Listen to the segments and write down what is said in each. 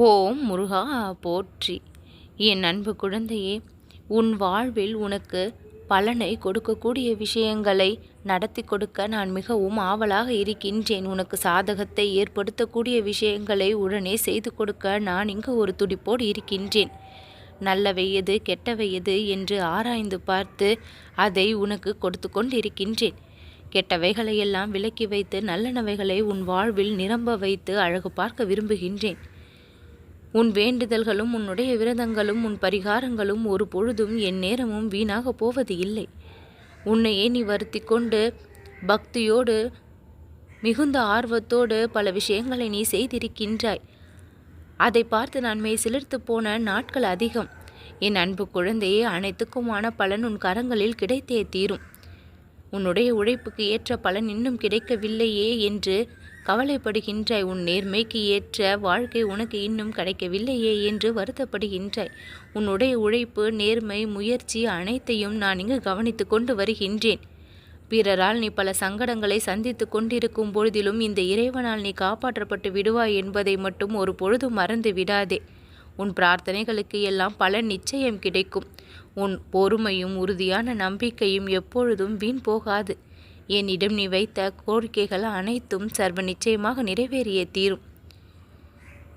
ஓம் முருகா போற்றி. என் அன்பு குழந்தையே உன் வாழ்வில் உனக்கு பலனை கொடுக்கக்கூடிய விஷயங்களை நடத்தி கொடுக்க நான் மிகவும் ஆவலாக இருக்கின்றேன். உனக்கு சாதகத்தை ஏற்படுத்தக்கூடிய விஷயங்களை உடனே செய்து கொடுக்க நான் இங்கு ஒரு துடிப்போடு இருக்கின்றேன். நல்லவை எது கெட்டவை எது என்று ஆராய்ந்து பார்த்து அதை உனக்கு கொடுத்து கொண்டிருக்கின்றேன். கெட்டவைகளையெல்லாம் விலக்கி வைத்து நல்லனவைகளை உன் வாழ்வில் நிரம்ப வைத்து அழகு பார்க்க விரும்புகின்றேன். உன் வேண்டுதல்களும் உன்னுடைய விரதங்களும் உன் பரிகாரங்களும் ஒரு பொழுதும் என் நேரமும் வீணாக போவது இல்லை. உன்னையே நீ வருத்தி கொண்டு பக்தியோடு மிகுந்த ஆர்வத்தோடு பல விஷயங்களை நீ செய்திருக்கின்றாய். அதை பார்த்து நான் மெய் சிலிர்த்து போன நாட்கள் அதிகம். என் அன்பு குழந்தையே அனைத்துக்குமான பலன் உன் கரங்களில் கிடைத்தே தீரும். உன்னுடைய உழைப்புக்கு ஏற்ற பலன் இன்னும் கிடைக்கவில்லையே என்று கவலைப்படுகின்றாய். உன் நேர்மைக்கு ஏற்ற வாழ்க்கை உனக்கு இன்னும் கிடைக்கவில்லையே என்று வருத்தப்படுகின்றாய். உன்னுடைய உழைப்பு நேர்மை முயற்சி அனைத்தையும் நான் இங்கு கவனித்து கொண்டு வருகின்றேன். பிறரால் நீ பல சங்கடங்களை சந்தித்து கொண்டிருக்கும் பொழுதிலும் இந்த இறைவனால் நீ காப்பாற்றப்பட்டு விடுவாய் என்பதை மட்டும் ஒரு பொழுது மறந்து விடாதே. உன் பிரார்த்தனைகளுக்கு எல்லாம் பல நிச்சயம் கிடைக்கும். உன் பொறுமையும் உறுதியான நம்பிக்கையும் எப்பொழுதும் வீண் போகாது. என்னிடம் நீ வைத்த கோரிக்கைகள் அனைத்தும் சர்வ நிச்சயமாக நிறைவேறிய தீரும்.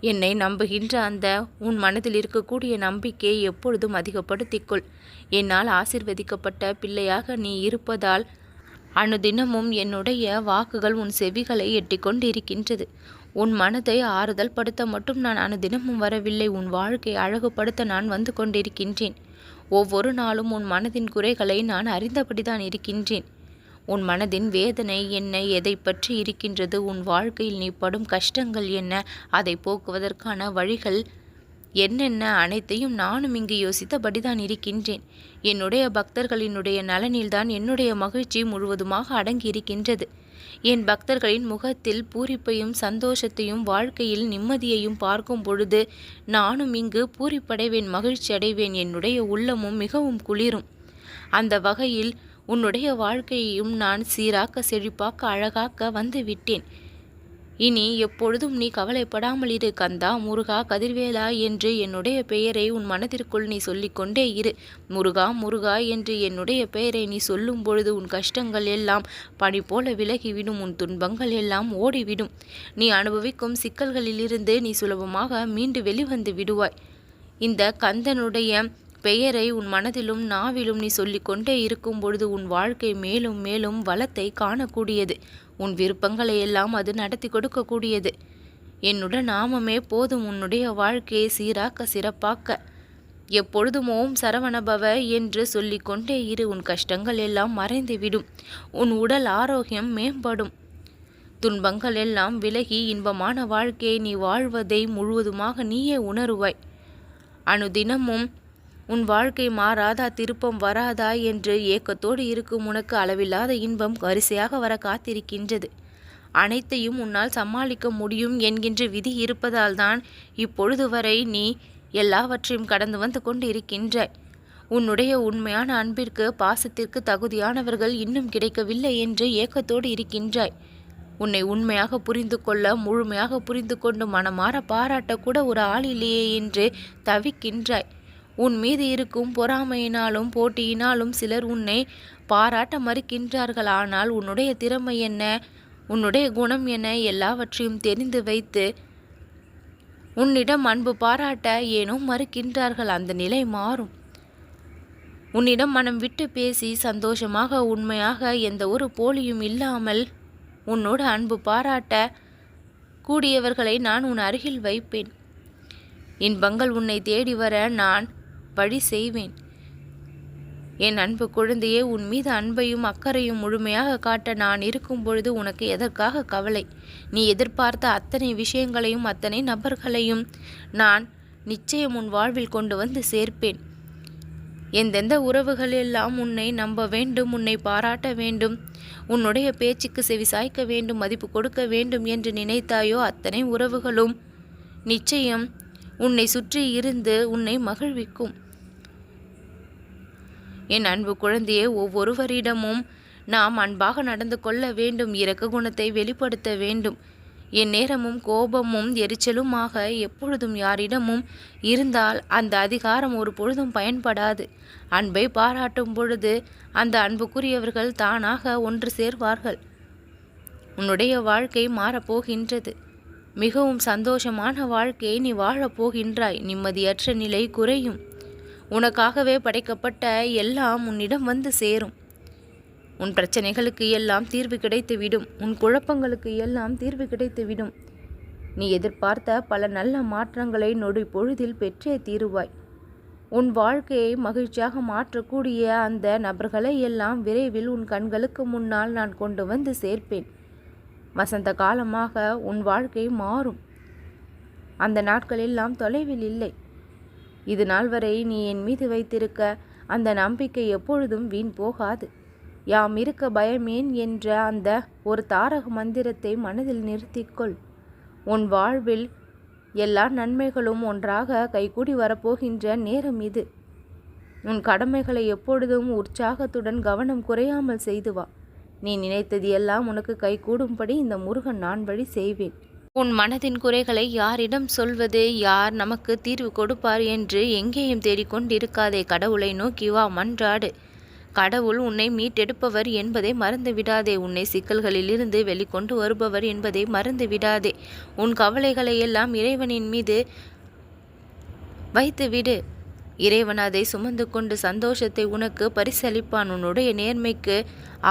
என்னை நம்புகின்ற அந்த உன் மனதில் இருக்கக்கூடிய நம்பிக்கையை எப்பொழுதும் அதிகப்படுத்திக்கொள். என்னால் ஆசிர்வதிக்கப்பட்ட பிள்ளையாக நீ இருப்பதால் அனுதினமும் என்னுடைய வாக்குகள் உன் செவிகளை எட்டிக்கொண்டிருக்கின்றது. உன் மனதை ஆறுதல் படுத்த மட்டும் நான் அனுதினமும் வரவில்லை. உன் வாழ்க்கையை அழகுபடுத்த நான் வந்து கொண்டிருக்கின்றேன். ஒவ்வொரு நாளும் உன் மனதின் குறைகளை நான் அறிந்தபடிதான் இருக்கின்றேன். உன் மனதின் வேதனை என்ன? எதை பற்றி இருக்கின்றது? உன் வாழ்க்கையில் நீ படும் கஷ்டங்கள் என்ன? அதை போக்குவதற்கான வழிகள் என்னென்ன? அனைத்தையும் நானும் இங்கு யோசித்தபடிதான் இருக்கின்றேன். என்னுடைய பக்தர்களினுடைய நலனில்தான் என்னுடைய மகிழ்ச்சி முழுவதுமாக அடங்கி இருக்கின்றது என் பக்தர்களின் முகத்தில் பூரிப்பையும் சந்தோஷத்தையும் வாழ்க்கையில் நிம்மதியையும் பார்க்கும் பொழுது நானும் இங்கு பூரிப்படைவேன் மகிழ்ச்சி அடைவேன் என்னுடைய உள்ளமும் மிகவும் குளிரும். அந்த வகையில் உன்னுடைய வாழ்க்கையையும் நான் சீராக்க செழிப்பாக்க அழகாக்க வந்து விட்டேன் இனி எப்பொழுதும் நீ கவலைப்படாமல் இரு கந்தா. முருகா கதிர்வேலா என்று என்னுடைய பெயரை உன் மனதிற்குள் நீ சொல்லிக்கொண்டே இரு. முருகா முருகா என்று என்னுடைய பெயரை நீ சொல்லும் பொழுது உன் கஷ்டங்கள் எல்லாம் பனி போல விலகிவிடும் உன் துன்பங்கள் எல்லாம் ஓடிவிடும். நீ அனுபவிக்கும் சிக்கல்களிலிருந்து நீ சுலபமாக மீண்டு வெளிவந்து விடுவாய். இந்த கந்தனுடைய பெயரை உன் மனதிலும் நாவிலும் நீ சொல்லிக்கொண்டே இருக்கும் பொழுது உன் வாழ்க்கை மேலும் மேலும் வளத்தை காணக்கூடியது. உன் விருப்பங்களை எல்லாம் அது நடத்தி கொடுக்கக்கூடியது. என்னுடன் நாமமே போதும் உன்னுடைய வாழ்க்கையை சீராக்க சிறப்பாக்க. எப்பொழுதும் ஓம் சரவணபவ என்று சொல்லிக்கொண்டே இரு உன் கஷ்டங்கள் எல்லாம் மறைந்துவிடும். உன் உடல் ஆரோக்கியம் மேம்படும். துன்பங்கள் எல்லாம் விலகி இன்பமான வாழ்க்கையை நீ வாழ்வதை முழுவதுமாக நீயே உணருவாய். அனுதினமும் உன் வாழ்க்கை மாறாதா திருப்பம் வராதா என்று ஏக்கத்தோடு இருக்கும் உனக்கு அளவில்லாத இன்பம் வரிசையாக வர காத்திருக்கின்றது. அனைத்தையும் உன்னால் சமாளிக்க முடியும் என்கின்ற விதி இருப்பதால்தான் இப்பொழுது வரை நீ எல்லாவற்றையும் கடந்து வந்து கொண்டு இருக்கின்றாய் உன்னுடைய உண்மையான அன்பிற்கு பாசத்திற்கு தகுதியானவர்கள் இன்னும் கிடைக்கவில்லை என்று ஏக்கத்தோடு இருக்கின்றாய். உன்னை உண்மையாக புரிந்து கொள்ள முழுமையாக புரிந்து கொண்டு மனமாற பாராட்டக்கூட ஒரு ஆள் இல்லையே என்று தவிக்கின்றாய். உன் மீது இருக்கும் பொறாமையினாலும் போட்டியினாலும் சிலர் உன்னை பாராட்ட மறுக்கின்றார்கள் ஆனால் உன்னுடைய திறமை என்ன? உன்னுடைய குணம் என்ன? எல்லாவற்றையும் தெரிந்து வைத்து உன்னிடம் அன்பு பாராட்ட ஏனோ மறுக்கின்றார்கள். அந்த நிலை மாறும். உன்னிடம் மனம் விட்டு பேசி சந்தோஷமாக உண்மையாக எந்த ஒரு போலியும் இல்லாமல் உன்னோட அன்பு பாராட்ட கூடியவர்களை நான் உன் அருகில் வைப்பேன். இன்பங்கள் உன்னை தேடி வர நான் வழி செய்வேன். என் அன்பு குழந்தையே உன் மீது அன்பையும் அக்கறையும் முழுமையாக காட்ட நான் இருக்கும் பொழுது உனக்கு எதற்காக கவலை? நீ எதிர்பார்த்த அத்தனை விஷயங்களையும் அத்தனை நபர்களையும் நான் நிச்சயம் உன் வாழ்வில் கொண்டு வந்து சேர்ப்பேன். எந்தெந்த உறவுகள் எல்லாம் உன்னை நம்ப வேண்டும் உன்னை பாராட்ட வேண்டும் உன்னுடைய பேச்சுக்கு செவி சாய்க்க வேண்டும் மதிப்பு கொடுக்க வேண்டும் என்று நினைத்தாயோ அத்தனை உறவுகளும் நிச்சயம் உன்னை சுற்றி இருந்து உன்னை மகிழ்விக்கும். என் அன்பு குழந்தையே ஒவ்வொருவரிடமும் நாம் அன்பாக நடந்து கொள்ள வேண்டும் இரக்க குணத்தை வெளிப்படுத்த வேண்டும். என் நேரமும் கோபமும் எரிச்சலுமாக எப்பொழுதும் யாரிடமும் இருந்தால் அந்த அதிகாரம் ஒரு பொழுதும் பயன்படாது. அன்பை பாராட்டும் பொழுது அந்த அன்புக்குரியவர்கள் தானாக ஒன்று சேர்வார்கள். உன்னுடைய வாழ்க்கை மாறப்போகின்றது. மிகவும் சந்தோஷமான வாழ்க்கையை நீ வாழப் போகின்றாய் நிம்மதியற்ற நிலை குறையும். உனக்காகவே படைக்கப்பட்ட எல்லாம் உன்னிடம் வந்து சேரும். உன் பிரச்சனைகளுக்கு எல்லாம் தீர்வு கிடைத்துவிடும். உன் குழப்பங்களுக்கு எல்லாம் தீர்வு கிடைத்துவிடும். நீ எதிர்பார்த்த பல நல்ல மாற்றங்களை நொடி பொழுதில் பெற்றே தீருவாய். உன் வாழ்க்கையை மகிழ்ச்சியாக மாற்றக்கூடிய அந்த நபர்களை எல்லாம் விரைவில் உன் கண்களுக்கு முன்னால் நான் கொண்டு வந்து சேர்ப்பேன். வசந்த காலமாக உன் வாழ்க்கை மாறும். அந்த நாட்கள் எல்லாம் தொலைவில் இல்லை. இது நாள் வரை நீ என் மீது வைத்திருக்க அந்த நம்பிக்கை எப்பொழுதும் வீண் போகாது. யாம் இருக்க பயமேன் என்ற அந்த ஒரு தாரக மந்திரத்தை மனதில் நிறுத்திக்கொள். உன் வாழ்வில் எல்லா நன்மைகளும் ஒன்றாக கைகூடி வரப்போகின்ற நேரம் இது. உன் கடமைகளை எப்பொழுதும் உற்சாகத்துடன் கவனம் குறையாமல் செய்து வா. நீ நினைத்தது எல்லாம் உனக்கு கைகூடும்படி இந்த முருகன் நான் வழி செய்வேன். உன் மனதின் குறைகளை யாரிடம் சொல்வது? யார் நமக்கு தீர்வு கொடுப்பார் என்று எங்கேயும் தேடிக்கொண்டிருக்காதே. கடவுளை நோக்கி வா மன்றாடு. கடவுள் உன்னை மீட்டெடுப்பவர் என்பதை மறந்து விடாதே உன்னை சிக்கல்களிலிருந்து வெளிக்கொண்டு வருபவர் என்பதை மறந்து விடாதே உன் கவலைகளை எல்லாம் இறைவனின் மீது வைத்துவிடு. இறைவன் அதை சுமந்து கொண்டு சந்தோஷத்தை உனக்கு பரிசளிப்பான். உன்னுடைய நேர்மைக்கு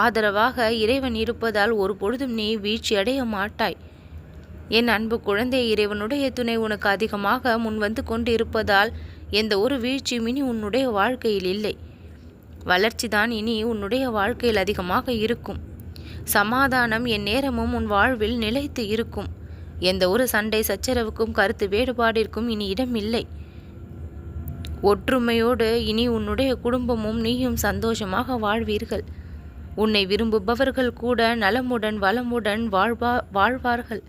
ஆதரவாக இறைவன் இருப்பதால் ஒரு பொழுதும் நீ வீழ்ச்சி அடைய மாட்டாய். என் அன்பு குழந்தை இறைவனுடைய துணை உனக்கு அதிகமாக முன் வந்து கொண்டு இருப்பதால் எந்த ஒரு வீழ்ச்சியும் இனி உன்னுடைய வாழ்க்கையில் இல்லை. வளர்ச்சி தான் இனி உன்னுடைய வாழ்க்கையில் அதிகமாக இருக்கும். சமாதானம் என் நேரமும் உன் வாழ்வில் நிலைத்து இருக்கும். எந்த ஒரு சண்டை சச்சரவுக்கும் கருத்து வேறுபாடிற்கும் இனி இடம் இல்லை. ஒற்றுமையோடு இனி உன்னுடைய குடும்பமும் நீயும் சந்தோஷமாக வாழ்வீர்கள். உன்னை விரும்புபவர்கள் கூட நலமுடன் வளமுடன் வாழ்வா வாழ்வார்கள்.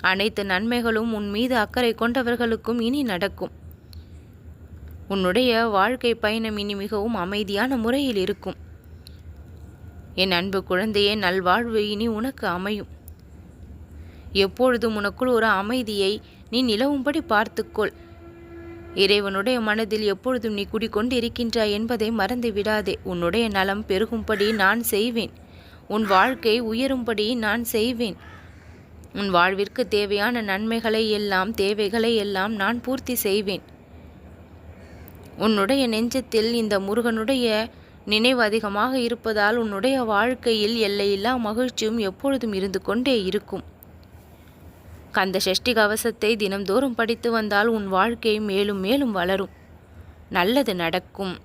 அனைத்து நன்மைகளும் உன் மீது அக்கறை கொண்டவர்களுக்கும் இனி நடக்கும். உன்னுடைய வாழ்க்கை பயணம் இனி மிகவும் அமைதியான முறையில் இருக்கும். என் அன்பு குழந்தையே நல்வாழ்வு இனி உனக்கு அமையும். எப்பொழுதும் உனக்குள் ஒரு அமைதியை நீ நிலவும்படி பார்த்துக்கொள். இறைவனுடைய மனதில் எப்பொழுதும் நீ குடிக்கொண்டு இருக்கின்றாய் என்பதை மறந்து விடாதே. உன்னுடைய நலம் பெருகும்படி நான் செய்வேன். உன் வாழ்க்கை உயரும்படி நான் செய்வேன். உன் வாழ்விற்கு தேவையான நன்மைகளை எல்லாம் தேவைகளை எல்லாம் நான் பூர்த்தி செய்வேன். உன்னுடைய நெஞ்சத்தில் இந்த முருகனுடைய நினைவு அதிகமாக இருப்பதால் உன்னுடைய வாழ்க்கையில் எல்லையில்லா மகிழ்ச்சியும் எப்பொழுதும் இருந்து கொண்டே இருக்கும். கந்த சஷ்டி கவசத்தை தினம்தோறும் படித்து வந்தால் உன் வாழ்க்கை மேலும் மேலும் வளரும். நல்லது நடக்கும்.